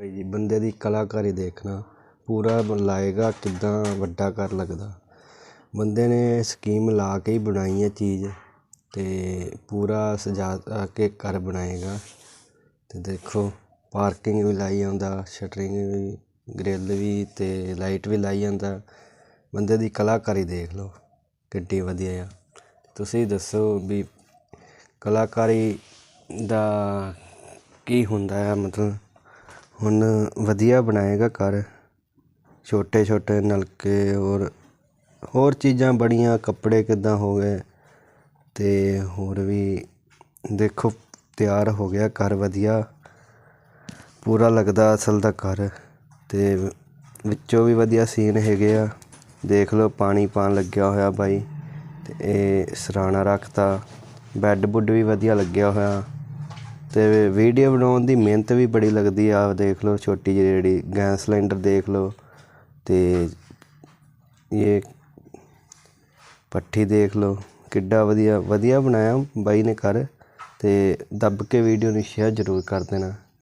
ਭਾਈ ਜੀ, ਬੰਦੇ ਦੀ ਕਲਾਕਾਰੀ ਦੇਖਣਾ ਪੂਰਾ ਲਾਏਗਾ ਕਿੱਦਾਂ ਵੱਡਾ ਘਰ ਲੱਗਦਾ। ਬੰਦੇ ਨੇ ਸਕੀਮ ਲਾ ਕੇ ਹੀ ਬਣਾਈ ਹੈ ਚੀਜ਼ ਅਤੇ ਪੂਰਾ ਸਜਾ ਕੇ ਘਰ ਬਣਾਏਗਾ। ਅਤੇ ਦੇਖੋ, ਪਾਰਕਿੰਗ ਵੀ ਲਾਈ ਜਾਂਦਾ, ਸ਼ਟਰਿੰਗ ਵੀ, ਗਰਿੱਲ ਵੀ ਅਤੇ ਲਾਈਟ ਵੀ ਲਾਈ ਜਾਂਦਾ। ਬੰਦੇ ਦੀ ਕਲਾਕਾਰੀ ਦੇਖ ਲਓ, ਕਿੱਡੀ ਵਧੀਆ ਆ। ਤੁਸੀਂ ਦੱਸੋ ਵੀ ਕਲਾਕਾਰੀ ਦਾ ਕੀ ਹੁੰਦਾ ਆ, ਮਤਲਬ ਹੁਣ ਵਧੀਆ ਬਣਾਏਗਾ ਘਰ। ਛੋਟੇ ਛੋਟੇ ਨਲਕੇ ਔਰ ਹੋਰ ਚੀਜ਼ਾਂ ਬੜੀਆਂ, ਕੱਪੜੇ ਕਿੱਦਾਂ ਹੋ ਗਏ ਅਤੇ ਹੋਰ ਵੀ ਦੇਖੋ, ਤਿਆਰ ਹੋ ਗਿਆ ਘਰ ਵਧੀਆ। ਪੂਰਾ ਲੱਗਦਾ ਅਸਲ ਦਾ ਘਰ ਅਤੇ ਵਿੱਚੋਂ ਵੀ ਵਧੀਆ ਸੀਨ ਹੈਗੇ ਆ। ਦੇਖ ਲਓ, ਪਾਣੀ ਪਾਣ ਲੱਗਿਆ ਹੋਇਆ ਬਾਈ ਅਤੇ ਇਹ ਸਰਾਣਾ ਰੱਖਤਾ। ਬੈੱਡ ਬੁੱਡ ਵੀ ਵਧੀਆ ਲੱਗਿਆ ਹੋਇਆ। ਅਤੇ ਵੀਡੀਓ ਬਣਾਉਣ ਦੀ ਮਿਹਨਤ ਵੀ ਬੜੀ ਲੱਗਦੀ ਆ ਦੇਖ ਲਓ ਛੋਟੀ ਜਿਹੀ ਜਿਹੜੀ ਗੈਸ ਸਿਲੰਡਰ ਦੇਖ ਲਓ ਅਤੇ ਇਹ ਪੱਠੀ ਦੇਖ ਲਓ, ਕਿੱਡਾ ਵਧੀਆ ਵਧੀਆ ਬਣਾਇਆ ਬਾਈ ਨੇ ਘਰ ਅਤੇ ਦੱਬ ਕੇ ਵੀਡੀਓ ਨੂੰ ਸ਼ੇਅਰ ਜ਼ਰੂਰ ਕਰ ਦੇਣਾ।